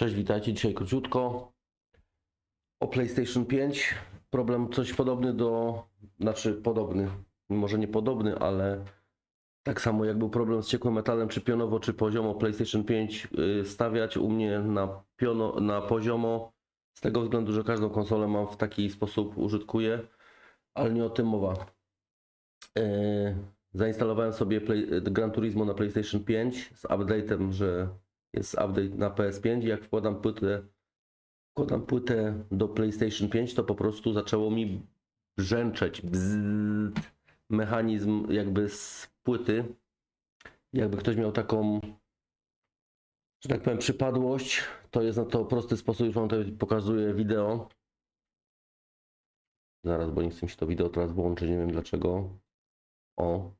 Cześć, witajcie. Dzisiaj króciutko o PlayStation 5. Problem coś podobny do, znaczy podobny, może nie podobny, ale tak samo jak był problem z ciekłym metalem, czy pionowo, czy poziomo PlayStation 5 y, stawiać u mnie na, piono, na poziomo, z tego względu, że każdą konsolę mam w taki sposób użytkuję, ale nie o tym mowa. Y, Zainstalowałem sobie Play, Gran Turismo na PlayStation 5 z update'em, że jest update na PS5 i jak wkładam płytę, wkładam płytę do PlayStation 5, to po prostu zaczęło mi brzęczeć bzzzt, mechanizm jakby z płyty. Jakby ktoś miał taką, że tak powiem, przypadłość, to jest na to prosty sposób, już wam tutaj pokazuję wideo. Zaraz, bo nie chcę mi się to wideo teraz włączyć, nie wiem dlaczego. O,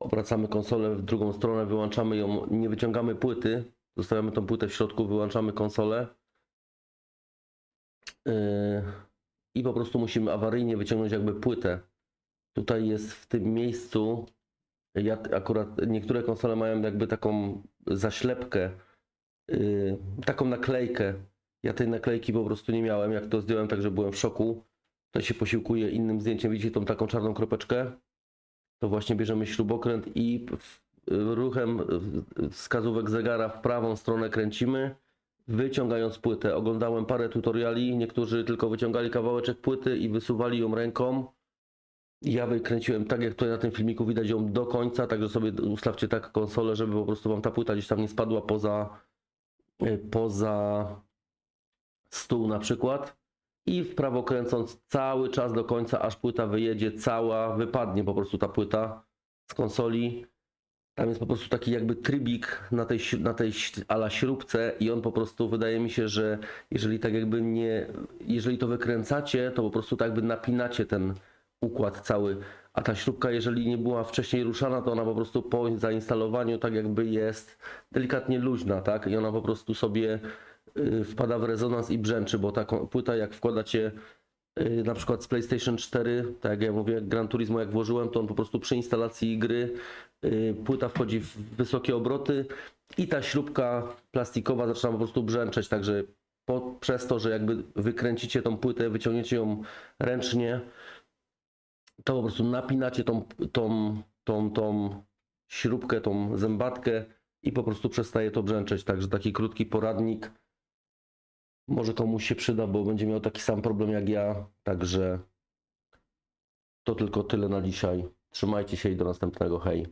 obracamy konsolę w drugą stronę, wyłączamy ją, nie wyciągamy płyty, zostawiamy tą płytę w środku, wyłączamy konsolę Yy, i po prostu musimy awaryjnie wyciągnąć jakby płytę. Tutaj jest w tym miejscu, ja akurat niektóre konsole mają jakby taką zaślepkę, yy, taką naklejkę. Ja tej naklejki po prostu nie miałem, jak to zdjąłem, także byłem w szoku. Tutaj się posiłkuję innym zdjęciem, widzicie tą taką czarną kropeczkę? to właśnie bierzemy śrubokręt i ruchem wskazówek zegara w prawą stronę kręcimy, wyciągając płytę. Oglądałem parę tutoriali, niektórzy tylko wyciągali kawałeczek płyty i wysuwali ją ręką. Ja wykręciłem tak, jak tutaj na tym filmiku widać ją do końca, także sobie ustawcie tak konsolę, żeby po prostu wam ta płyta gdzieś tam nie spadła poza, y, poza stół na przykład i w prawo kręcąc cały czas do końca, aż płyta wyjedzie cała, wypadnie po prostu ta płyta z konsoli. Tam jest po prostu taki jakby trybik na tej, na tej ala śrubce i on po prostu wydaje mi się, że jeżeli tak jakby nie, jeżeli to wykręcacie, to po prostu tak jakby napinacie ten układ cały, a ta śrubka jeżeli nie była wcześniej ruszana, to ona po prostu po zainstalowaniu tak jakby jest delikatnie luźna, tak? I ona po prostu sobie y, wpada w rezonans i brzęczy, bo taką płyta jak wkładacie na przykład z PlayStation 4, tak jak ja mówię, Gran Turismo jak włożyłem, to on po prostu przy instalacji gry y, płyta wchodzi w wysokie obroty i ta śrubka plastikowa zaczyna po prostu brzęczeć, także po, przez to, że jakby wykręcicie tą płytę, wyciągniecie ją ręcznie, to po prostu napinacie tą, tą, tą, tą śrubkę, tą zębatkę i po prostu przestaje to brzęczeć. Także taki krótki poradnik może komuś się przyda, bo będzie miał taki sam problem jak ja. Także to tylko tyle na dzisiaj. Trzymajcie się i do następnego. Hej.